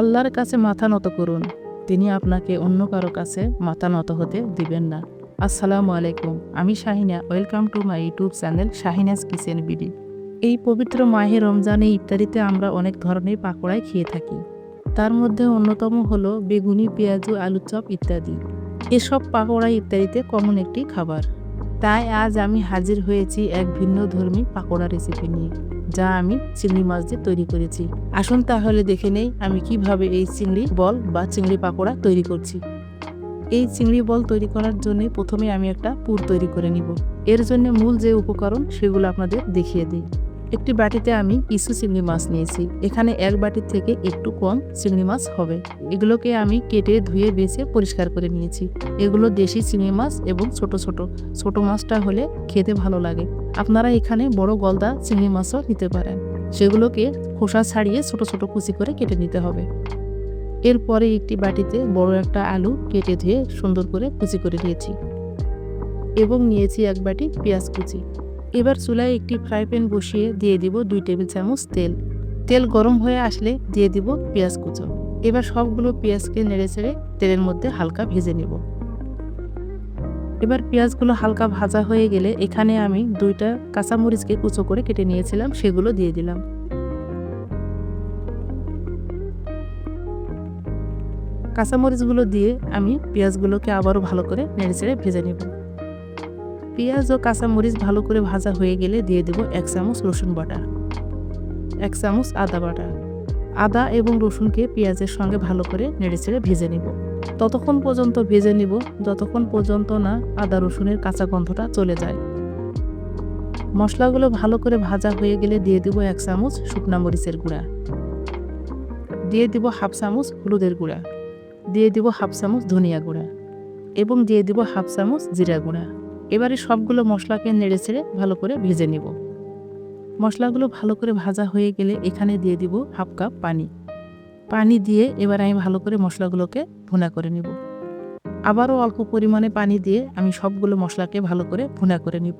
আল্লাহর কাছে মাথা নত করুন। তিনি আপনাকে অন্য কারও কাছে মাথা নত হতে দিবেন না। আসসালামু আলাইকুম, আমি Shahina. Welcome to my YouTube channel Shahina's Kitchen BD. এই পবিত্র মাহে রমজানে ইত্যাদিতে আমরা অনেক ধরনের পাকোড়াই খেয়ে থাকি। তার মধ্যে অন্যতম হলো বেগুনি, পেঁয়াজু আলুর চপ ইত্যাদি। এসব পাকোড়া ইত্যাদিতে কমন একটি খাবার। তাই আজ আমি হাজির হয়েছি এক ভিন্ন ধর্মী পাকোড়া রেসিপি নিয়ে। যা আমি চিংড়ি মাছ দিয়ে তৈরি করেছি। আসুন তাহলে দেখে নেই আমি কীভাবে এই চিংড়ি বল বা চিংড়ি পাকোড়া তৈরি করছি। এই চিংড়ি বল তৈরি করার জন্য প্রথমে আমি একটা পুর তৈরি করে নিব। এর জন্য মূল যে উপকরণ সেগুলো আপনাদের দেখিয়ে দিই। একটি বাটিতে আমি কিছু চিংড়ি মাছ নিয়েছি। এখানে এক বাটির থেকে একটু কম চিংড়ি মাছ হবে। এগুলোকে আমি কেটে ধুয়ে বেছে পরিষ্কার করে নিয়েছি। এগুলো দেশি চিংড়ি মাছ এবং ছোট ছোট। ছোট মাছটা হলে খেতে ভালো লাগে। আপনারা এখানে বড় গলদা চিংড়ি মাছও নিতে পারেন। সেগুলোকে খোসা ছাড়িয়ে ছোট ছোট কুচি করে কেটে নিতে হবে। এরপরে একটি বাটিতে বড় একটা আলু কেটে ধুয়ে সুন্দর করে কুচি করে নিয়েছি। এবং নিয়েছি এক বাটি পেঁয়াজ কুচি। এবার চুলায় একটি ফ্রাই প্যান বসিয়ে দিয়ে দিব দুই টেবিল চামচ তেল। তেল গরম হয়ে আসলে দিয়ে দিব পেঁয়াজ কুচো। এবার সবগুলো পেঁয়াজকে নেড়ে চেড়ে তেলের মধ্যে হালকা ভেজে নেব। এবার পেঁয়াজগুলো হালকা ভাজা হয়ে গেলে এখানে আমি দুইটা কাঁচামরিচকে কুচো করে কেটে নিয়েছিলাম, সেগুলো দিয়ে দিলাম। কাঁচামরিচগুলো দিয়ে আমি পেঁয়াজগুলোকে আবারও ভালো করে নেড়ে চেড়ে ভেজে নেব। পেঁয়াজ ও কাঁচামরিচ ভালো করে ভাজা হয়ে গেলে দিয়ে দেব এক চামচ রসুন বাটা, এক চামচ আদা বাটা। আদা এবং রসুনকে পেঁয়াজের সঙ্গে ভালো করে নেড়েচেড়ে ভেজে নিব। ততক্ষণ পর্যন্ত ভেজে নিব, যতক্ষণ পর্যন্ত না আদা রসুনের কাঁচা গন্ধটা চলে যায়। মশলাগুলো ভালো করে ভাজা হয়ে গেলে দিয়ে দিব এক চামচ শুকনা মরিচের গুঁড়া। দিয়ে দিব হাফ চামচ হলুদের গুঁড়া। দিয়ে দিব হাফ চামচ ধনিয়া গুঁড়া এবং দিয়ে দিব হাফ চামচ জিরা গুঁড়া। এবারে সবগুলো মশলাকে নেড়ে ছেড়ে ভালো করে ভেজে নেব। মশলাগুলো ভালো করে ভাজা হয়ে গেলে এখানে দিয়ে দিব হাফ কাপ পানি। পানি দিয়ে এবার আমি ভালো করে মশলাগুলোকে ভুনা করে নিব। আবারও অল্প পরিমাণে পানি দিয়ে আমি সবগুলো মশলাকে ভালো করে ভুনা করে নিব।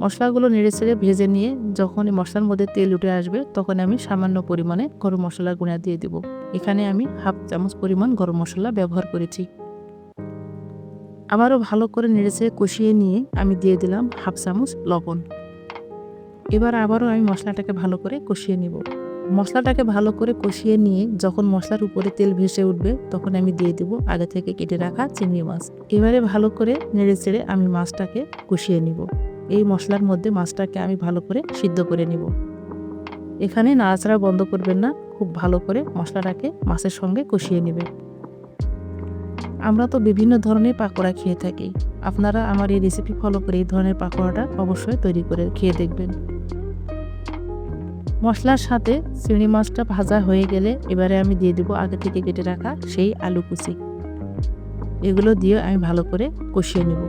মশলাগুলো নেড়ে ছেড়ে ভেজে নিয়ে যখন মশলার মধ্যে তেল উঠে আসবে তখন আমি সামান্য পরিমাণে গরম মশলার গুঁড়া দিয়ে দেব। এখানে আমি হাফ চামচ পরিমাণ গরম মশলা ব্যবহার করেছি। আবারও ভালো করে নেড়েছে কষিয়ে নিয়ে আমি দিয়ে দিলাম হাফ চামচ লবণ। এবার আবারও আমি মশলাটাকে ভালো করে কষিয়ে নিব। মশলাটাকে ভালো করে কষিয়ে নিয়ে যখন মশলার উপরে তেল ভেসে উঠবে তখন আমি দিয়ে দেব আগে থেকে কেটে রাখা চিংড়ি মাছ। এবারে ভালো করে নেড়ে চেড়ে আমি মাছটাকে কষিয়ে নিব। এই মশলার মধ্যে মাছটাকে আমি ভালো করে সিদ্ধ করে নিব। এখানে নাড়াচাড়া বন্ধ করবেন না, খুব ভালো করে মশলাটাকে মাছের সঙ্গে কষিয়ে নেবেন। আমরা তো বিভিন্ন ধরনের পাকোড়া খেয়ে থাকি। আপনারা আমার এই রেসিপি ফলো করে এই ধরনের পাকোড়াটা অবশ্যই তৈরি করে খেয়ে দেখবেন। মশলার সাথে চিংড়ি মাছটা ভাজা হয়ে গেলে এবারে আমি দিয়ে দেবো আগে থেকে কেটে রাখা সেই আলু কুচি। এগুলো দিয়ে আমি ভালো করে কষিয়ে নেব।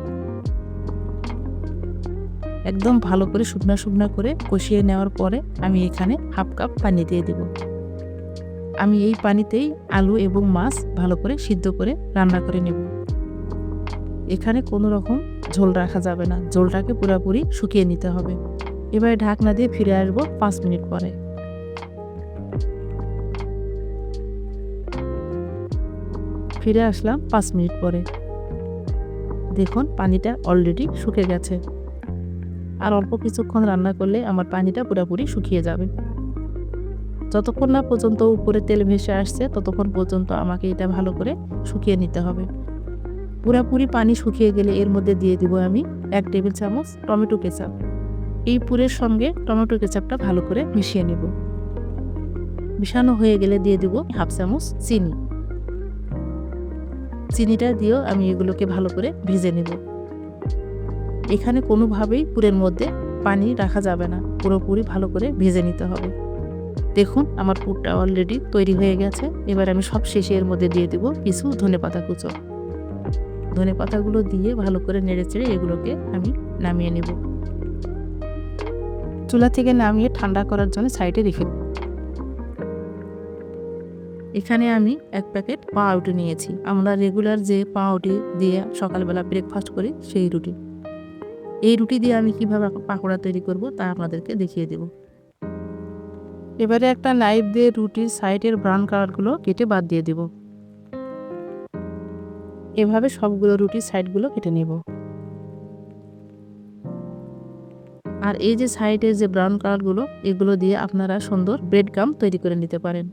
একদম ভালো করে শুকনা শুকনা করে কষিয়ে নেওয়ার পরে আমি এখানে হাফ কাপ পানি দিয়ে দেবো। আমি এই পানিতেই আলু এবং মাছ ভালো করে সিদ্ধ করে রান্না করে নেব। এখানে কোনো রকম ঝোল রাখা যাবে না। ঝোলটাকে পুরোপুরি শুকিয়ে নিতে হবে। এবারে ঢাকনা দিয়ে ফিরে আসব পাঁচ মিনিট পরে। ফিরে আসলাম পাঁচ মিনিট পরে। দেখুন, পানিটা অলরেডি শুকে গেছে। আর অল্প কিছুক্ষণ রান্না করলে আমার পানিটা পুরোপুরি শুকিয়ে যাবে। যতক্ষণ না পর্যন্ত উপরে তেল ভেসে আসছে, ততক্ষণ পর্যন্ত আমাকে এটা ভালো করে শুকিয়ে নিতে হবে। পুরাপুরি পানি শুকিয়ে গেলে এর মধ্যে দিয়ে দিব আমি এক টেবিল চামচ টমেটো কেচাপ। এই পুরের সঙ্গে টমেটো কেচাপটা ভালো করে মিশিয়ে নেব। মিশানো হয়ে গেলে দিয়ে দিব হাফ চামচ চিনি। চিনিটা দিয়েও আমি এগুলোকে ভালো করে ভেজে নেব। এখানে কোনোভাবেই পুরের মধ্যে পানি রাখা যাবে না। পুরোপুরি ভালো করে ভেজে নিতে হবে। দেখুন, আমার পুরটা অলরেডি তৈরি হয়ে গেছে। এবার আমি সব শেষে এর মধ্যে দিয়ে দেবো কিছু ধনে পাতা কুচো। ধনে পাতাগুলো দিয়ে ভালো করে নেড়ে চেড়ে এগুলোকে আমি নামিয়ে নেব। চুলা থেকে নামিয়ে ঠান্ডা করার জন্য সাইডে রেখে দেব। এখানে আমি এক প্যাকেট পাউরুটি নিয়েছি। আমরা রেগুলার যে পাউরুটি দিয়ে সকালবেলা ব্রেকফাস্ট করি, সেই রুটি। এই রুটি দিয়ে আমি কীভাবে পাকোড়া তৈরি করব তা আপনাদেরকে দেখিয়ে দেব। এবারে একটা নাইফ দিয়ে রুটির সাইডের ব্রাউন কালারগুলো কেটে বাদ দিয়ে দেব। এভাবে সবগুলো রুটির সাইডগুলো কেটে নেব। আর এই যে সাইডের যে ব্রাউন কালারগুলো এগুলো দিয়ে আপনারা সুন্দর ব্রেড গাম তৈরি করে নিতে পারেন।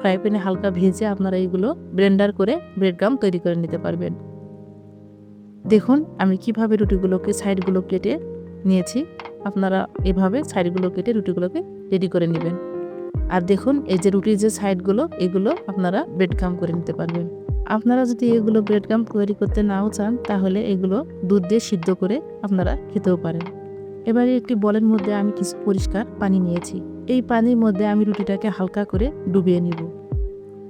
ফ্রাই প্যানে হালকা ভেজে আপনারা এইগুলো ব্লেন্ডার করে ব্রেড গাম তৈরি করে নিতে পারবেন। দেখুন, আমি কীভাবে রুটিগুলোকে সাইডগুলো কেটে নিয়েছি। আপনারা এভাবে সাইডগুলো কেটে রুটিগুলোকে রেডি করে নেবেন। আর দেখুন, এই যে রুটির যে সাইডগুলো এগুলো আপনারা ব্রেড গাম করে নিতে পারবেন। আপনারা যদি এগুলো ব্রেড গাম তৈরি করতে নাও চান, তাহলে এগুলো দুধ দিয়ে সিদ্ধ করে আপনারা খেতেও পারেন। এবারে একটি বলের মধ্যে আমি কিছু পরিষ্কার পানি নিয়েছি। এই পানির মধ্যে আমি রুটিটাকে হালকা করে ডুবিয়ে নিব।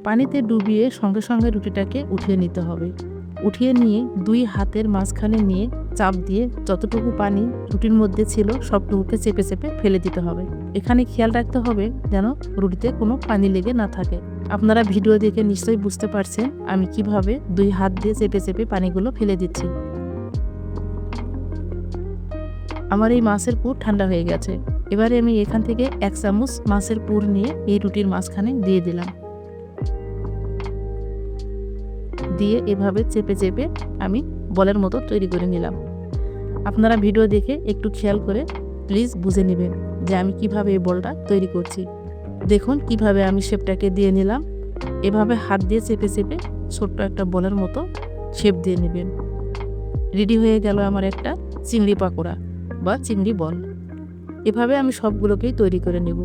পানিতে ডুবিয়ে সঙ্গে সঙ্গে রুটিটাকে উঠিয়ে নিতে হবে। উঠিয়ে নিয়ে দুই হাতের মাঝখানে নিয়ে চাপ দিয়ে যতটুকু পানি রুটির মধ্যে ছিল সবটুকুকে চেপে চেপে ফেলে দিতে হবে। এখানে খেয়াল রাখতে হবে যেন রুটিতে কোনো পানি লেগে না থাকে। আপনারা ভিডিও দেখে নিশ্চয়ই বুঝতে পারছেন আমি কীভাবে দুই হাত দিয়ে চেপে চেপে পানিগুলো ফেলে দিচ্ছি। আমার এই মাছের পুর ঠান্ডা হয়ে গেছে। এবারে আমি এখান থেকে এক চামচ মাছের পুর নিয়ে এই রুটির মাঝখানে দিয়ে দিলাম। দিয়ে এভাবে চেপে চেপে আমি বলের মতো তৈরি করে নিলাম। আপনারা ভিডিও দেখে একটু খেয়াল করে প্লিজ বুঝে নেবেন যে আমি কীভাবে এই বলটা তৈরি করছি। দেখুন কীভাবে আমি শেপটাকে দিয়ে নিলাম। এভাবে হাত দিয়ে চেপে চেপে ছোট্ট একটা বলের মতো শেপ দিয়ে নেবেন। রেডি হয়ে গেল আমার একটা চিংড়ি পাকোড়া বা চিংড়ি বল। এভাবে আমি সবগুলোকেই তৈরি করে নেব।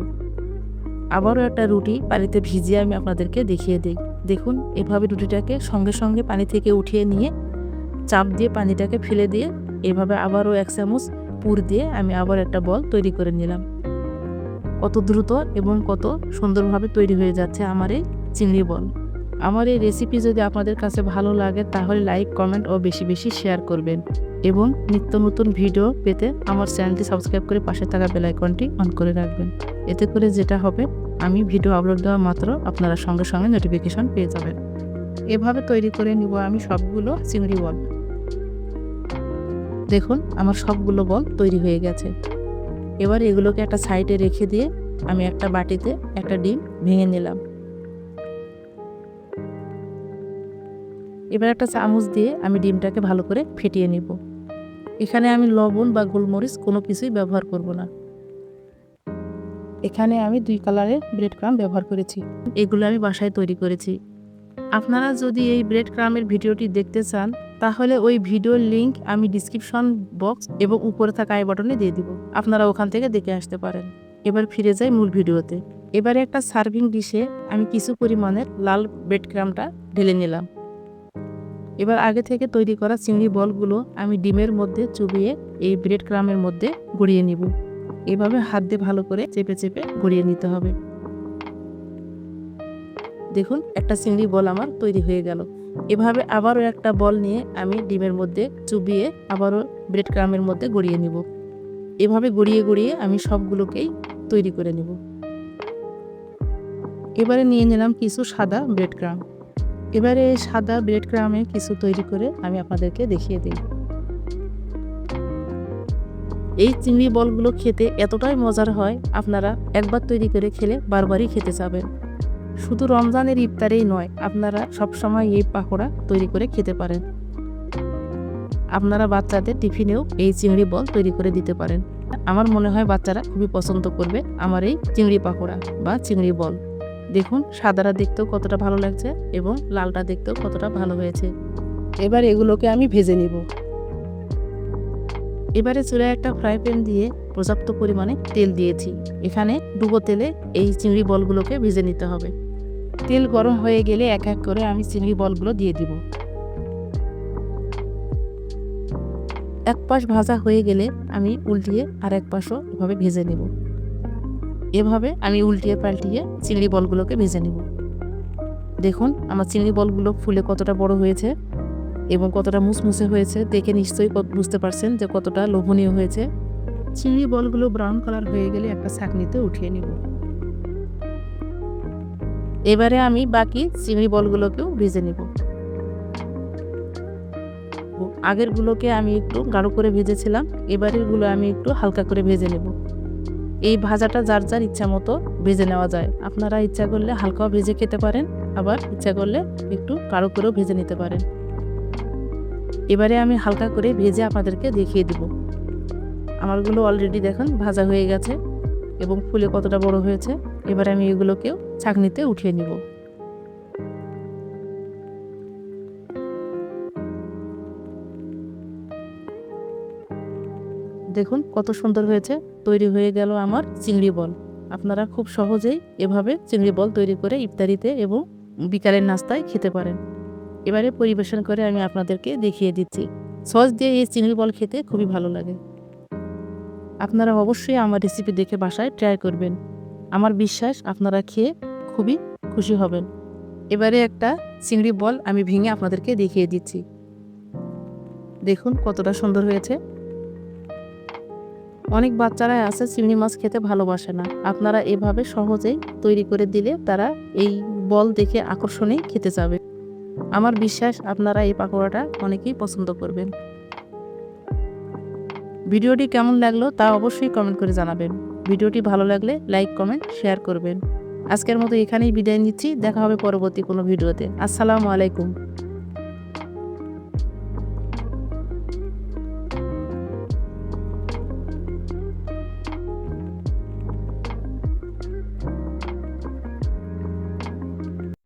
আবারও একটা রুটি পানিতে ভিজিয়ে আমি আপনাদেরকে দেখিয়ে দিই। দেখুন, এভাবে রুটিটাকে সঙ্গে সঙ্গে পানি থেকে উঠিয়ে নিয়ে চাপ দিয়ে পানিটাকে ফেলে দিয়ে এভাবে আবারও এক চামচ পুর দিয়ে আমি আবার একটা বল তৈরি করে নিলাম। কত দ্রুত এবং কত সুন্দরভাবে তৈরি হয়ে যাচ্ছে আমার এই চিংড়ি বল। আমার এই রেসিপি যদি আপনাদের কাছে ভালো লাগে তাহলে লাইক কমেন্ট ও বেশি বেশি শেয়ার করবেন এবং নিত্য নতুন ভিডিও পেতে আমার চ্যানেলটি সাবস্ক্রাইব করে পাশে থাকা বেলাইকনটি অন করে রাখবেন। এতে করে যেটা হবে, আমি ভিডিও আপলোড দেওয়া মাত্র আপনারা সঙ্গে সঙ্গে নোটিফিকেশন পেয়ে যাবেন। এভাবে তৈরি করে নিব আমি সবগুলো চিংড়ি বল। দেখুন, আমার সবগুলো বল তৈরি হয়ে গেছে। এবার এগুলোকে একটা সাইডে রেখে দিয়ে আমি একটা বাটিতে একটা ডিম ভেঙে নিলাম। এবার একটা চামচ দিয়ে আমি ডিমটাকে ভালো করে ফেটিয়ে নিব। এখানে আমি লবণ বা গোলমরিচ কোনো কিছুই ব্যবহার করব না। এখানে আমি দুই কালারের ব্রেড ক্রাম ব্যবহার করেছি। এগুলো আমি বাসায় তৈরি করেছি। আপনারা যদি এই ব্রেড ক্রামের ভিডিওটি দেখতে চান, তাহলে ওই ভিডিওর লিংক আমি ডিসক্রিপশন বক্স এবং উপরে থাকা আই বাটনে দিয়ে দিব। আপনারা ওখান থেকে দেখে আসতে পারেন। এবার ফিরে যাই মূল ভিডিওতে। এবারে একটা সার্ভিং ডিশে আমি কিছু পরিমাণের লাল ব্রেড ক্রামটা ঢেলে নিলাম। এবার আগে থেকে তৈরি করা চিংড়ি বলগুলো আমি ডিমের মধ্যে চুবিয়ে এই ব্রেড ক্রামের মধ্যে গড়িয়ে নিব। এভাবে হাত দিয়ে ভালো করে চেপে চেপে গড়িয়ে নিতে হবে। দেখুন, একটা চিংড়ি বল আমার তৈরি হয়ে গেল। এভাবে আবারও একটা বল নিয়ে আমি ডিমের মধ্যে চুবিয়ে আবারও ব্রেড ক্রামের মধ্যে গড়িয়ে নিব। এভাবে গড়িয়ে গড়িয়ে আমি সবগুলোকেই তৈরি করে নিব। এবারে নিয়ে নিলাম কিছু সাদা ব্রেড ক্রাম। এবারে এই সাদা ব্রেড ক্রামে কিছু তৈরি করে আমি আপনাদেরকে দেখিয়ে দিই। এই চিংড়ি বলগুলো খেতে এতটাই মজার হয়, আপনারা একবার তৈরি করে খেলে বারবারই খেতে চাবেন। শুধু রমজানের ইফতারেই নয়, আপনারা সবসময় এই পাকোড়া তৈরি করে খেতে পারেন। আপনারা বাচ্চাদের টিফিনেও এই চিংড়ি বল তৈরি করে দিতে পারেন। আমার মনে হয় বাচ্চারা খুবই পছন্দ করবে আমার এই চিংড়ি পাকোড়া বা চিংড়ি বল। দেখুন, সাদাটা দেখতেও কতটা ভালো লাগছে এবং লালটা দেখতেও কতটা ভালো হয়েছে। এবার এগুলোকে আমি ভেজে নিব। এবারে চুলায় একটা ফ্রাই প্যান দিয়ে পর্যাপ্ত পরিমাণে তেল দিয়েছি। এখানে ডুবো তেলে এই চিংড়ি বলগুলোকে ভেজে নিতে হবে। তেল গরম হয়ে গেলে এক এক করে আমি চিংড়ি বলগুলো দিয়ে দিব। এক পাশ ভাজা হয়ে গেলে আমি উল্টিয়ে আর এক পাশও এভাবে ভেজে নেব। এভাবে আমি উল্টিয়ে পাল্টিয়ে চিংড়ি বলগুলোকে ভেজে নেব। দেখুন, আমার চিংড়ি বলগুলো ফুলে কতটা বড় হয়েছে। এবং কতটা মুসমুসে হয়েছে দেখে নিশ্চয়ই বুঝতে পারছেন যে কতটা লোভনীয় হয়েছে। চিংড়ি বলগুলো ব্রাউন কালার হয়ে গেলে একটা ছাঁকনিতে উঠিয়ে নিব। এবারে আমি বাকি চিংড়ি বলগুলোকেও ভেজে নেব। আগেরগুলোকে আমি একটু গাঢ় করে ভেজেছিলাম এবারেরগুলো আমি একটু হালকা করে ভেজে নেব। এই ভাজাটা যার যার ইচ্ছা মতো ভেজে নেওয়া যায়। আপনারা ইচ্ছা করলে হালকাও ভেজে খেতে পারেন আবার ইচ্ছা করলে একটু কারও করেও ভেজে নিতে পারেন। এবারে আমি হালকা করে ভেজে আপনাদেরকে দেখিয়ে দিব। আমারগুলো অলরেডি দেখুন ভাজা হয়ে গেছে এবং ফুলে কতটা বড় হয়েছে। এবারে আমি এগুলোকেও ছাঁকনিতে উঠিয়ে নিব। দেখুন কত সুন্দর হয়েছে, তৈরি হয়ে গেল আমার চিংড়ি বল। আপনারা খুব সহজেই এভাবে চিংড়ি বল তৈরি করে ইফতারিতে এবং বিকালের নাস্তায় খেতে পারেন। এবারে পরিবেশন করে আমি আপনাদেরকে দেখিয়ে দিচ্ছি। সস দিয়ে এই চিংড়ি বল খেতে খুবই ভালো লাগে। আপনারা অবশ্যই আমার রেসিপি দেখে বাসায় ট্রাই করবেন। আমার বিশ্বাস আপনারা খেয়ে খুবই খুশি হবেন। এবারে একটা চিংড়ি বল আমি ভেঙে আপনাদেরকে দেখিয়ে দিচ্ছি। দেখুন কতটা সুন্দর হয়েছে। অনেক বাচ্চারা আছে চিংড়ি মাছ খেতে ভালোবাসে না। আপনারা এভাবে সহজেই তৈরি করে দিলে তারা এই বল দেখে আকর্ষণেই খেতে যাবে। আমার বিশ্বাস আপনারা এই পাকোড়াটা অনেকেই পছন্দ করবেন। ভিডিওটি কেমন লাগল তা অবশ্যই কমেন্ট করে জানাবেন। ভিডিওটি ভালো লাগলে লাইক কমেন্ট শেয়ার করবেন। আজকের মতো এখানেই বিদায় নিচ্ছি। দেখা হবে পরবর্তী কোনো ভিডিওতে। আসসালামু আলাইকুম।